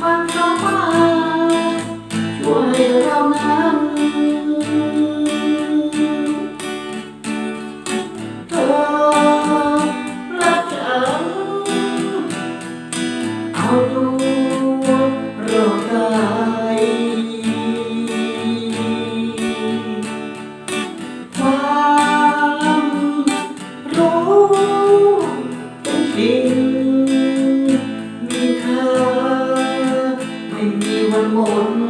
ความทรมาช่วยเรานั้นเธอรักฉันเอาตัวรอด More.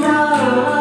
tomorrow.